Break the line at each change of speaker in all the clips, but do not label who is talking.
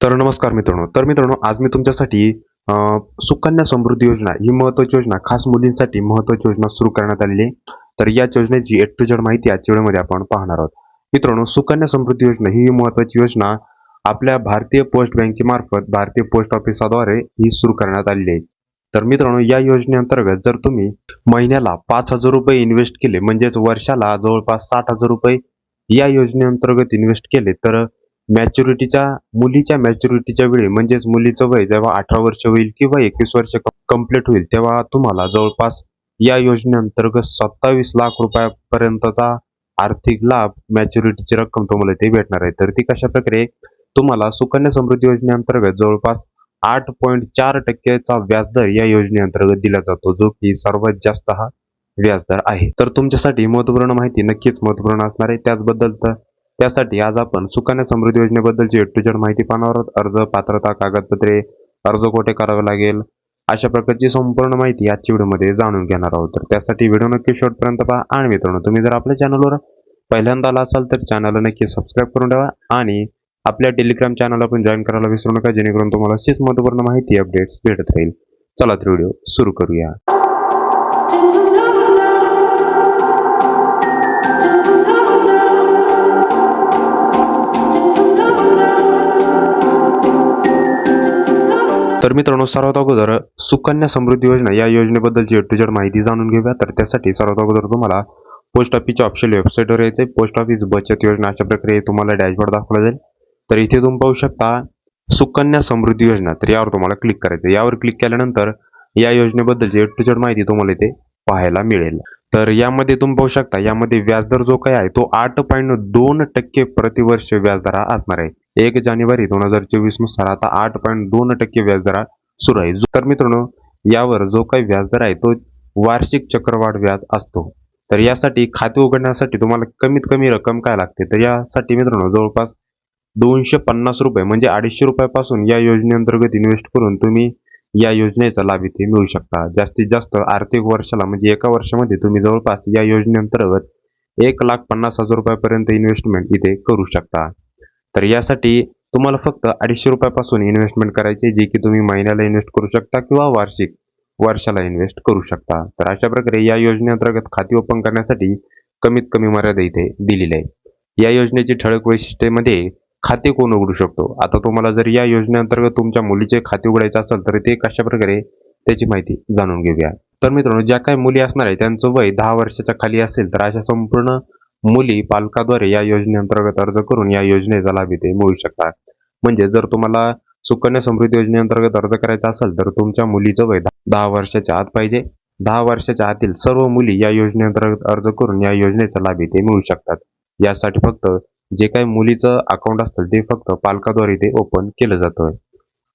तर नमस्कार मित्रांनो. तर मित्रांनो आज मी तुमच्यासाठी सुकन्या समृद्धी योजना ही महत्वाची योजना खास मुलींसाठी महत्वाची योजना सुरू करण्यात आलेली आहे. तर या योजनेची एट टू जेड माहिती आजच्या व्हिडिओमध्ये आपण पाहणार आहोत. मित्रांनो सुकन्या समृद्धी योजना ही महत्वाची योजना आपल्या भारतीय पोस्ट बँकेमार्फत भारतीय पोस्ट ऑफिसाद्वारे ही सुरू करण्यात आलेली आहे. तर मित्रांनो या योजनेअंतर्गत जर तुम्ही महिन्याला पाच हजार रुपये इन्व्हेस्ट केले म्हणजेच वर्षाला जवळपास साठ हजार रुपये या योजनेअंतर्गत इन्व्हेस्ट केले तर मॅच्युरिटीच्या मुलीच्या मॅच्युरिटीच्या वेळी म्हणजेच मुलीचं वय जेव्हा अठरा वर्ष होईल किंवा एकवीस वर्ष कंप्लीट होईल तेव्हा तुम्हाला जवळपास या योजनेअंतर्गत सत्तावीस लाख रुपयापर्यंतचा आर्थिक लाभ मॅच्युरिटीची रक्कम तुम्हाला ते भेटणार आहे. तर ती कशा प्रकारे तुम्हाला सुकन्या समृद्धी योजनेअंतर्गत जवळपास आठ पॉईंट चार टक्केचा व्याजदर या योजनेअंतर्गत दिला जातो जो की सर्वात जास्त हा व्याजदर आहे. तर तुमच्यासाठी महत्त्वपूर्ण माहिती नक्कीच महत्त्वपूर्ण असणार आहे. त्याचबद्दल तर त्यासाठी आज आपण सुकन्या समृद्धी योजनेबद्दलची टू जेड माहिती पाहणार आहोत. अर्ज पात्रता कागदपत्रे अर्ज कोठे करावे लागेल अशा प्रकारची संपूर्ण माहिती आजच्या व्हिडिओमध्ये जाणून घेणार आहोत. तर त्यासाठी व्हिडिओ नक्की शेवटपर्यंत पहा आणि मित्रांनो तुम्ही जर आपल्या चॅनलवर पहिल्यांदा आला असाल तर चॅनलला नक्की सबस्क्राईब करून ठेवा आणि आपल्या टेलिग्राम चॅनलला पण जॉईन करायला विसरू नका जेणेकरून तुम्हाला अशीच महत्त्वपूर्ण माहिती अपडेट्स भेटत राहील. चला तर व्हिडिओ सुरू करूया. तर मित्रांनो सर्वात अगोदर सुकन्या समृद्धी योजना या योजनेबद्दलची ए टू जेड माहिती जाणून घेऊया. तर त्यासाठी सर्वात अगोदर तुम्हाला पोस्ट ऑफिसच्या ऑफिशियल वेबसाईटवर आहे पोस्ट ऑफिस बचत योजना अशा प्रकारे तुम्हाला डॅशबोर्ड दाखवला जाईल. तर इथे तुम्ही पाहू शकता सुकन्या समृद्धी योजना. तर यावर तुम्हाला क्लिक करायचं यावर क्लिक केल्यानंतर या योजनेबद्दलची ए टू जेड माहिती तुम्हाला इथे पाहायला मिळेल. तर यामध्ये तुम्ही पाहू शकता यामध्ये व्याजदर जो काय आहे तो आठ पॉईंट दोन टक्के प्रतिवर्ष व्याजदर हा असणार आहे. एक जानेवारी दोन हजार चोवीसनुसार आता आठ पॉईंट दोन टक्के व्याजदरात सुरू आहे. तर मित्रांनो यावर जो काही व्याजदर आहे तो वार्षिक चक्रवाढ व्याज असतो. तर यासाठी खाते उघडण्यासाठी तुम्हाला कमीत कमी रक्कम काय लागते? तर यासाठी मित्रांनो जवळपास दोनशे पन्नास रुपये म्हणजे अडीचशे रुपयापासून या योजनेअंतर्गत इन्व्हेस्ट करून तुम्ही या योजनेचा लाभ इथे मिळू शकता. जास्तीत जास्त आर्थिक वर्षाला म्हणजे एका वर्षामध्ये तुम्ही जवळपास या योजनेअंतर्गत एक लाख पन्नास हजार रुपयापर्यंत इन्व्हेस्टमेंट इथे करू शकता. तर यासाठी तुम्हाला फक्त अडीचशे रुपयापासून इन्व्हेस्टमेंट करायची जी की तुम्ही महिन्याला इन्व्हेस्ट करू शकता किंवा वार्षिक वर्षाला इन्व्हेस्ट करू शकता. तर अशा प्रकारे या योजनेअंतर्गत खाती ओपन करण्यासाठी कमीत कमी मर्यादा इथे दिलेली आहे. या योजनेची ठळक वैशिष्ट्येमध्ये खाते कोण उघडू शकतो? आता तुम्हाला जर या योजनेअंतर्गत तुमच्या मुलीचे खाते उघडायचे असेल तर ते कशा प्रकारे त्याची माहिती जाणून घेऊया. तर मित्रांनो ज्या काही मुली असणार आहे त्यांचं वय दहा वर्षाच्या खाली असेल तर अशा संपूर्ण मुली पालकाद्वारे या योजनेअंतर्गत अर्ज करून या योजनेचा लाभ इथे मिळू शकतात. म्हणजे जर तुम्हाला सुकन्या समृद्धी योजनेअंतर्गत अर्ज करायचा असेल तर तुमच्या मुलीचं वय दहा- वर्षाच्या आत पाहिजे. दहा वर्षाच्या आतील सर्व मुली या योजनेअंतर्गत अर्ज करून या योजनेचा लाभ इथे मिळू शकतात. यासाठी फक्त जे काही मुलीचं अकाउंट असतं ते फक्त पालकाद्वारे ते ओपन केलं जातं.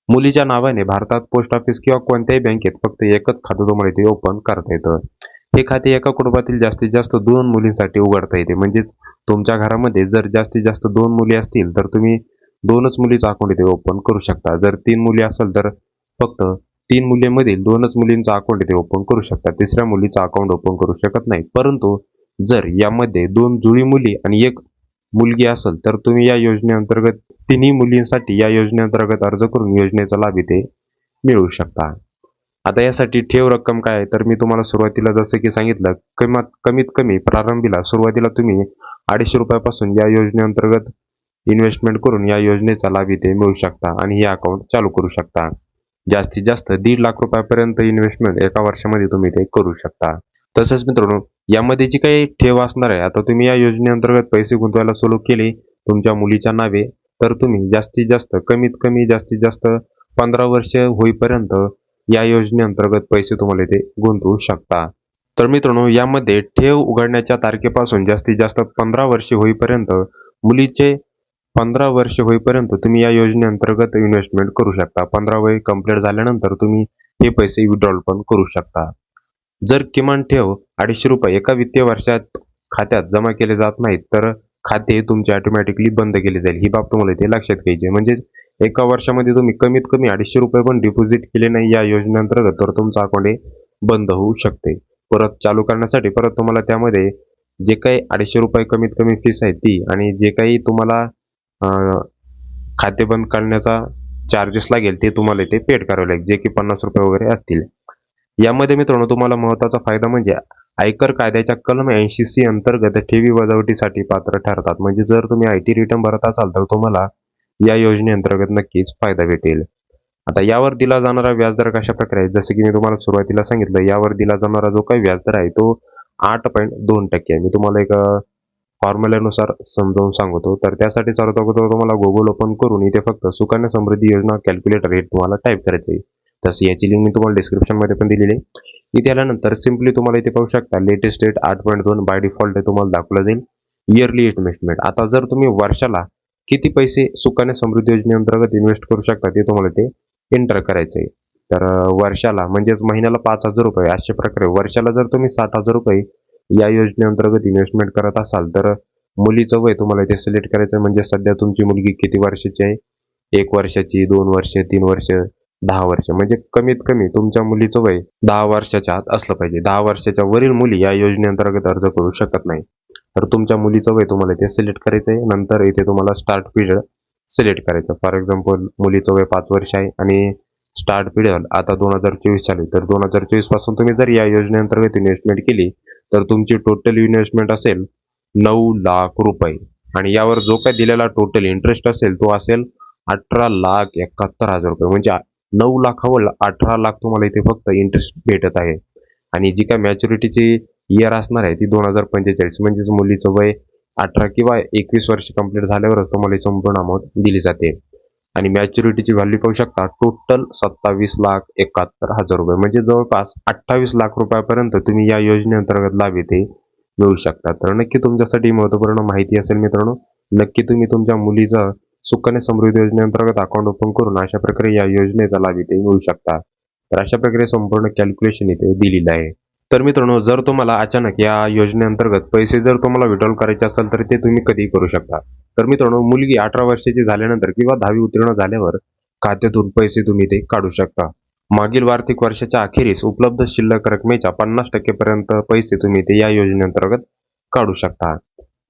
मुलीच्या नावाने भारतात पोस्ट ऑफिस किंवा कोणत्याही बँकेत फक्त एकच खातं तुम्हाला इथे ओपन करता येतं. हे खाते एका कुटुंबातील जास्तीत जास्त दोन मुलींसाठी उघडता येते. म्हणजेच तुमच्या घरामध्ये जर जास्तीत जास्त दोन मुली असतील तर तुम्ही दोनच मुलीचं अकाउंट इथे ओपन करू शकता. जर तीन मुली असेल तर फक्त तीन मुलींमधील दोनच मुलींचं अकाउंट इथे ओपन करू शकता. तिसऱ्या मुलीचं अकाउंट ओपन करू शकत नाही. परंतु जर यामध्ये दोन जुळी मुली आणि एक मुलगी असेल तर तुम्ही या योजनेअंतर्गत तिन्ही मुलींसाठी या योजनेअंतर्गत अर्ज करून योजनेचा लाभ इथे मिळवू शकता. आता यासाठी ठेव रक्कम काय आहे? तर मी तुम्हाला सुरुवातीला जसं की सांगितलं कमात कमीत कमी प्रारंभीला सुरुवातीला तुम्ही अडीचशे रुपयापासून या योजनेअंतर्गत इन्व्हेस्टमेंट करून या योजनेचा लाभ इथे मिळू शकता आणि हे अकाउंट चालू करू शकता. जास्तीत जास्त दीड लाख रुपयापर्यंत इन्व्हेस्टमेंट एका वर्षामध्ये तुम्ही ते करू शकता. तसंच मित्रांनो यामध्ये जी काही ठेव असणार आहे आता तुम्ही या योजनेअंतर्गत पैसे गुंतवायला सुरू केले तुमच्या मुलीच्या नावे तर तुम्ही जास्तीत जास्त कमीत कमी जास्तीत जास्त पंधरा वर्ष होईपर्यंत या योजनेअंतर्गत पैसे तुम्हाला इथे गुंतवू शकता. तर मित्रांनो यामध्ये ठेव उघडण्याच्या तारखेपासून जास्तीत जास्त पंधरा वर्षे होईपर्यंत मुलीचे पंधरा वर्ष होईपर्यंत तुम्ही या योजनेअंतर्गत इन्व्हेस्टमेंट करू शकता. पंधरा वय कंप्लीट झाल्यानंतर तुम्ही हे पैसे विड्रॉल पण करू शकता. जर किमान ठेव अडीचशे रुपये एका वित्तीय वर्षात खात्यात जमा केले जात नाहीत तर खाते तुमचे ऑटोमॅटिकली बंद केले जाईल. ही बाब तुम्हाला इथे लक्षात घ्यायची म्हणजेच एका वर्षामध्ये तुम्ही कमीत कमी अडीचशे रुपये पण डिपॉझिट केले नाही या योजनेअंतर्गत तर तुमचं अकाउंट हे बंद होऊ शकते. परत चालू करण्यासाठी परत तुम्हाला त्यामध्ये जे काही अडीचशे रुपये कमीत कमी फीस आहे ती आणि जे काही तुम्हाला खाते बंद करण्याचा चार्जेस लागेल ते तुम्हाला ते पेड करावे लागेल जे की पन्नास रुपये वगैरे असतील. यामध्ये मित्रांनो तुम्हाला महत्त्वाचा फायदा म्हणजे आयकर कायद्याच्या कलम ऐंशी सी अंतर्गत ठेवी वजावटीसाठी पात्र ठरतात. म्हणजे जर तुम्ही आय टी रिटर्न भरत असाल तर तुम्हाला या योजनेअंतर्गत नक्कीच फायदा भेटेल. आता यावर दिला जाणारा व्याजदर कशा प्रकारे आहे? जसं की मी तुम्हाला सुरुवातीला सांगितलं यावर दिला जाणारा जो काही व्याजदर आहे तो आठ पॉईंट दोन टक्के आहे. मी तुम्हाला एक फॉर्म्युल्यानुसार समजावून सांगतो. तर त्यासाठी सर्वात अगोदर तुम्हाला गुगल ओपन करून इथे फक्त सुकन्या समृद्धी योजना कॅल्क्युलेटर हे तुम्हाला टाईप करायचं आहे. तसं याची लिंक मी तुम्हाला डिस्क्रिप्शनमध्ये पण दिलेली आहे. इथे आल्यानंतर सिम्पली तुम्हाला इथे पाहू शकता लेटेस्ट डेट आठ पॉईंट दोन बाय डिफॉल्ट तुम्हाला दाखवलं जाईल. इयरली इन्व्हेस्टमेंट आता जर तुम्ही वर्षाला किती पैसे सुकन्या समृद्धी योजनेअंतर्गत इन्व्हेस्ट करू शकता ते तुम्हाला ते एंटर करायचं आहे तर वर्षाला म्हणजेच महिन्याला पाच हजार रुपये अशा प्रकारे वर्षाला जर तुम्ही साठ हजार रुपये या योजनेअंतर्गत इन्व्हेस्टमेंट करत असाल तर मुलीचं वय तुम्हाला इथे सिलेक्ट करायचं आहे. म्हणजे सध्या तुमची मुलगी किती वर्षाची आहे? एक वर्षाची दोन वर्ष तीन वर्ष दहा वर्ष म्हणजे कमीत कमी तुमच्या मुलीचं वय दहा वर्षाच्या आत असलं पाहिजे. दहा वर्षाच्या वरील मुली या योजनेअंतर्गत अर्ज करू शकत नाही. तर तुमच्या मुलीचं वय तुम्हाला इथे सिलेक्ट करायचं आहे. नंतर इथे तुम्हाला स्टार्ट पिरियड सिलेक्ट करायचं फॉर एक्झाम्पल मुलीचं वय पाच वर्ष आहे आणि स्टार्ट पिरियड आता दोन हजार चोवीस चालू तर दोन हजार चोवीसपासून तुम्ही जर या योजनेअंतर्गत इन्व्हेस्टमेंट केली तर तुमची टोटल इन्व्हेस्टमेंट असेल नऊ लाख रुपये. आणि यावर जो काही दिलेला टोटल इंटरेस्ट असेल तो असेल अठरा लाख एकाहत्तर हजार रुपये. म्हणजे नऊ लाखावर अठरा लाख तुम्हाला इथे फक्त इंटरेस्ट भेटत आहे. आणि जी काय मॅच्युरिटीची इयर असणार आहे ती दोन हजार पंचेचाळीस. म्हणजेच मुलीचं वय अठरा किंवा एकवीस वर्ष कंप्लीट झाल्यावरच तुम्हाला संपूर्ण अमाऊंट दिली जाते. आणि मॅच्युरिटीची व्हॅल्यू पाहू शकता टोटल सत्तावीस लाख एकाहत्तर हजार रुपये. म्हणजे जवळपास अठ्ठावीस लाख रुपयापर्यंत तुम्ही या योजनेअंतर्गत लाभ येथे मिळू शकता. तर नक्की तुमच्यासाठी महत्त्वपूर्ण माहिती असेल मित्रांनो नक्की तुम्ही तुमच्या मुलीचं सुकन्या समृद्धी योजनेअंतर्गत अकाउंट ओपन करून अशा प्रकारे या योजनेचा लाभ इथे मिळू शकता. तर अशा प्रकारे संपूर्ण कॅल्क्युलेशन इथे दिलेलं आहे. तर मित्रांनो जर तुम्हाला अचानक या योजनेअंतर्गत पैसे जर तुम्हाला विड्रॉल करायचे असेल तर ते तुम्ही कधीही करू शकता. तर मित्रांनो मुलगी अठरा वर्षाची झाल्यानंतर किंवा दहावी उत्तीर्ण झाल्यावर खात्यातून पैसे तुम्ही ते काढू शकता. मागील आर्थिक वर्षाच्या अखेरीस उपलब्ध शिल्लक रकमेच्या पन्नास टक्केपर्यंत पैसे तुम्ही ते या योजनेअंतर्गत काढू शकता.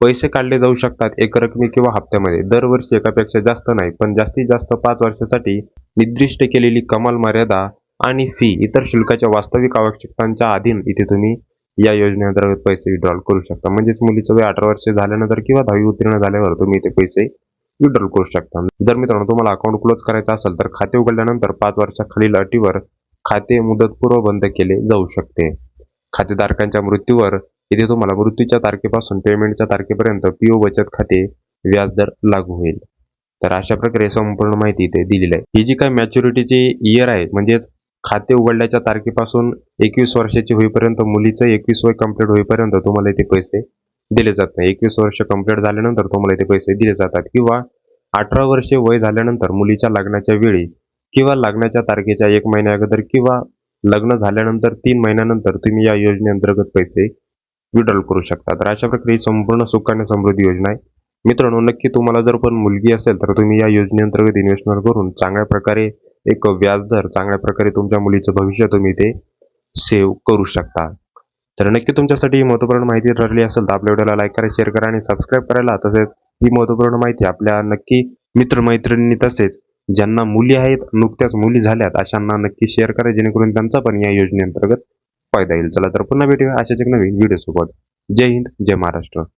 पैसे काढले जाऊ शकतात एक रकमी किंवा हप्त्यामध्ये. दरवर्षी एकापेक्षा जास्त नाही पण जास्तीत जास्त पाच वर्षासाठी निर्दिष्ट केलेली कमाल मर्यादा आणि फी इतर शुल्काच्या वास्तविक आवश्यकतांच्या अधीन इथे तुम्ही या योजनेअंतर्गत पैसे विड्रॉल करू शकता. म्हणजेच मुलीचं वय अठरा वर्ष झाल्यानंतर किंवा दहावी उत्तीर्ण झाल्यावर तुम्ही इथे पैसे विड्रॉल करू शकता. जर मित्रांनो तुम्हाला अकाउंट क्लोज करायचं असेल तर खाते उघडल्यानंतर पाच वर्षाखालील अटीवर खाते मुदतपूर्व बंद केले जाऊ शकते. खातेधारकांच्या मृत्यूवर इथे तुम्हाला मृत्यूच्या तारखेपासून पेमेंटच्या तारखेपर्यंत पीओ बचत खाते व्याजदर लागू होईल. तर अशा प्रकारे संपूर्ण माहिती इथे दिलेली आहे. ही जी काय मॅच्युरिटीची इयर आहे म्हणजेच खाते उघडल्याच्या तारखेपासून एकवीस वर्षाची होईपर्यंत मुलीचं एकवीस वय कंप्लीट होईपर्यंत तुम्हाला इथे पैसे दिले जात नाही. एकवीस वर्ष कंप्लीट झाल्यानंतर तुम्हाला इथे पैसे दिले जातात. किंवा अठरा वर्षे वय झाल्यानंतर मुलीच्या लग्नाच्या वेळी किंवा लग्नाच्या तारखेच्या एक महिन्या अगोदर किंवा लग्न झाल्यानंतर तीन महिन्यानंतर तुम्ही या योजनेअंतर्गत पैसे विड्रॉल करू शकता तर अशा प्रकारे ही संपूर्ण सुखाने समृद्धी योजना आहे. मित्रांनो नक्की तुम्हाला जर पण मुलगी असेल तर तुम्ही या योजनेअंतर्गत इन्व्हेस्टमेंट करून चांगल्या प्रकारे एक व्याजदर चांगल्या प्रकारे तुमच्या मुलीचं भविष्य तुम्ही ते सेव्ह करू शकता. तर नक्की तुमच्यासाठी ही महत्त्वपूर्ण माहिती ठरली असेल तर आपल्या व्हिडिओला लाईक करा शेअर करा आणि सबस्क्राईब करायला. तसेच ही महत्त्वपूर्ण माहिती आपल्या नक्की मित्रमैत्रिणी तसेच ज्यांना मुली आहेत नुकत्याच मुली झाल्यात अशांना नक्की शेअर करा जेणेकरून त्यांचा पण या योजनेअंतर्गत फायदा येईल. चला तर पुन्हा भेटूया अशाच एक नवीन व्हिडिओ सोबत. जय हिंद जय महाराष्ट्र.